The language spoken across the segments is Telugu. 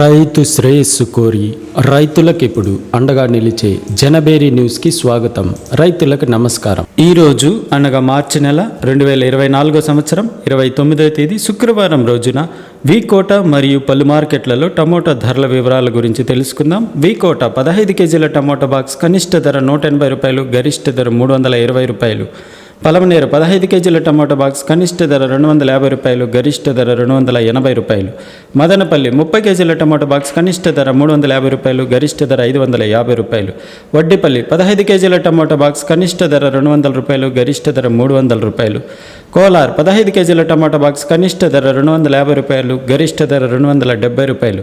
రైతు శ్రేయస్సు కోరి రైతులకు ఇప్పుడు అండగా నిలిచే జనబేరి న్యూస్కి స్వాగతం. రైతులకు నమస్కారం. ఈ రోజు అనగా మార్చి నెల రెండు వేల ఇరవై నాలుగో సంవత్సరం ఇరవై తొమ్మిదవ తేదీ శుక్రవారం రోజున వీకోట మరియు పలు మార్కెట్లలో టమోటా ధరల వివరాల గురించి తెలుసుకుందాం. వీకోట పదహైదు కేజీల టమోటా బాక్స్ కనిష్ట ధర నూట ఎనభై రూపాయలు గరిష్ట ధర మూడు వందల ఇరవై రూపాయలు. పలమనేరు పదహైదు కేజీల టమాటో బాక్స్ కనిష్ట ధర రెండు వందల యాభై రూపాయలు గరిష్ట ధర రెండు వందల ఎనభై రూపాయలు. మదనపల్లి ముప్పై కేజీల టమాటో బాక్స్ కనిష్ట ధర మూడు వందల యాభై రూపాయలు గరిష్ట ధర ఐదు వందల యాభై రూపాయలు. వడ్డిపల్లి పదహైదు కేజీల టమాటో బాక్స్ కనిష్ట ధర రెండు వందల రూపాయలు గరిష్ట ధర మూడు వందల రూపాయలు. కోలార్ పదహైదు కేజీల టమాటా బాక్స్ కనిష్ట ధర రెండు వందల యాభై రూపాయలు గరిష్ట ధర రెండు వందల డెబ్బై రూపాయలు.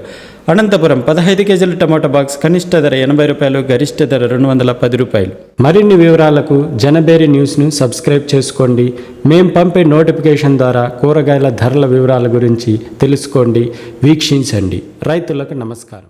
అనంతపురం పదహైదు కేజీల టమాటా బాక్స్ కనిష్ట ధర ఎనభై రూపాయలు గరిష్ట ధర రెండు వందల పది రూపాయలు. మరిన్ని వివరాలకు జనబేరి న్యూస్ను సబ్స్క్రైబ్ చేసుకోండి. మేం పంపే నోటిఫికేషన్ ద్వారా కూరగాయల ధరల వివరాల గురించి తెలుసుకోండి వీక్షించండి. రైతులకు నమస్కారం.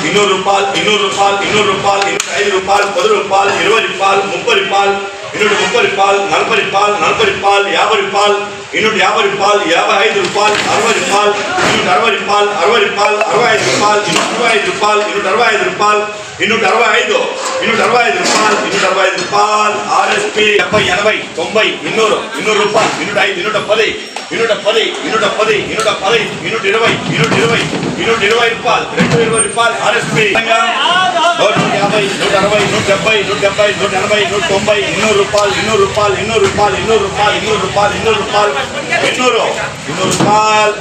இன்னூறு ரூபாய் இன்னூறு ரூபாய் இன்னூறு ரூபாய் இன்னூறு ஐந்து ரூபாய் பத்து ரூபாய் இருபது ரூபாய் முப்பது ரூபாய் இன்னொரு முப்பது ரூபாய் நாற்பது ரூபாய் நாற்பது ரூபாய் யாபது ரூபாய் இன்னொரு யாபது ரூபாய் யாபை ஐந்து ரூபாய் அறுபது ரூபாய் இன்னொரு அறுபது ரூபாய் அறுபது అరవై ఐదు రూపాయలు ఆర్ఎస్పి డెబ్బై ఎనభై తొంభై ఇన్నూరు ఇన్నూరు రూపాయలు ఇన్నూట ఐదు ఇన్నూట పది ఇన్నూట పది ఇన్నూట పది ఇన్నూట పది ఇన్నూట ఇరవై ఇన్నూట ఇరవై ఇన్నూట ఇరవై రూపాయలు రెండు ఇరవై రూపాయలు ఆర్ఎస్పి నూట యాభై నూట అరవై నూట డెబ్బై నూట డెబ్బై నూట ఎనభై నూట తొంభై ఇన్నూరు రూపాయలు ఇన్నూరు రూపాయలు ఇన్నూరు రూపాయలు ఇన్నూరు రూపాయలు ఇన్నూరు రూపాయలు ఇన్నూరు రూపాయలు ఇన్నూరు రూపాయలు ఇన్నూరు ఇన్నూరు రూపాయలు.